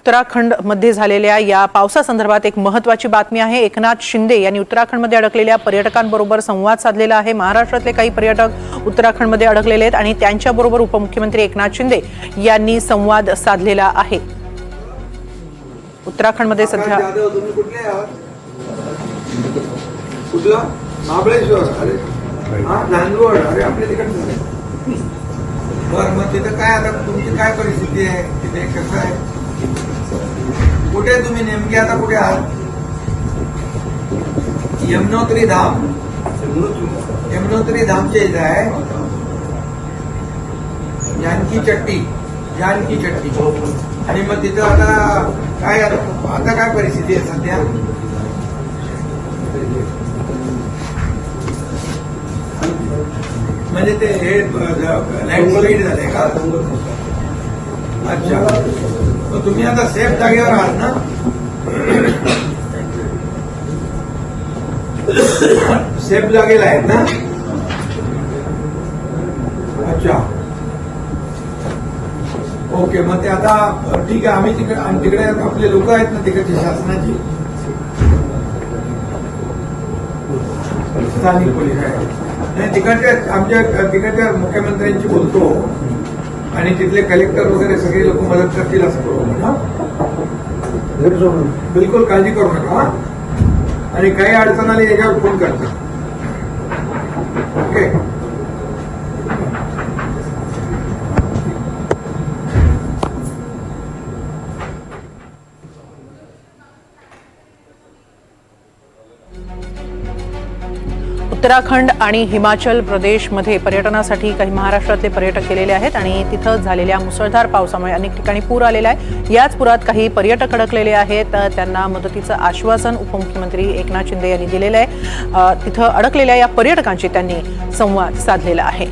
उत्तराखंडमध्ये झालेल्या या पावसासंदर्भात एक महत्वाची बातमी आहे. एकनाथ शिंदे यांनी उत्तराखंडमध्ये अडकलेल्या पर्यटकांबरोबर संवाद साधलेला आहे. महाराष्ट्रातले काही पर्यटक उत्तराखंडमध्ये अडकलेले आहेत आणि त्यांच्याबरोबर उपमुख्यमंत्री एकनाथ शिंदे यांनी संवाद साधलेला आहे. उत्तराखंडमध्ये सध्या हा काय आता तुमची काय परिस्थिती आहे? तिथे कसं आहे? कुठे तुम्ही नेमके आता कुठे आहात? यमुनोत्री धाम. यमुनोत्री धामच्या इथं आहे. जानकी चट्टी. जानकी चट्टी. आणि मग तिथं आता काय आता आता काय परिस्थिती आहे सध्या? म्हणजे ते हे लँडस्लाईड झाले का? अच्छा. तुम्ही आता सेफ जागेवर आहात ना? सेफ जागेला आहेत ना? अच्छा. ओके मग ते आता ठीक आहे आम्ही तिकडे आणि तिकडे आपले लोक आहेत ना तिकडचे शासनाची? स्थानिक पोलीस आहे नाही तिकडच्या आमच्या तिकडच्या मुख्यमंत्र्यांशी बोलतो. आणि तिथले कलेक्टर वगैरे सगळे लोक मदत करतील असं करू हा? बिलकुल काळजी करू नका हा? आणि काही अडचण आली याच्यावर फोन करता ओके उत्तराखंड आणि हिमाचल प्रदेशमध्ये पर्यटनासाठी काही महाराष्ट्रातले पर्यटक गेलेले आहेत आणि तिथं झालेल्या मुसळधार पावसामुळे अनेक ठिकाणी पूर आलेला आहे. याच पुरात काही पर्यटक अडकलेले आहेत. त्यांना मदतीचं आश्वासन उपमुख्यमंत्री एकनाथ शिंदे यांनी दिलेलं आहे. तिथं अडकलेल्या या पर्यटकांशी त्यांनी संवाद साधलेला आहे.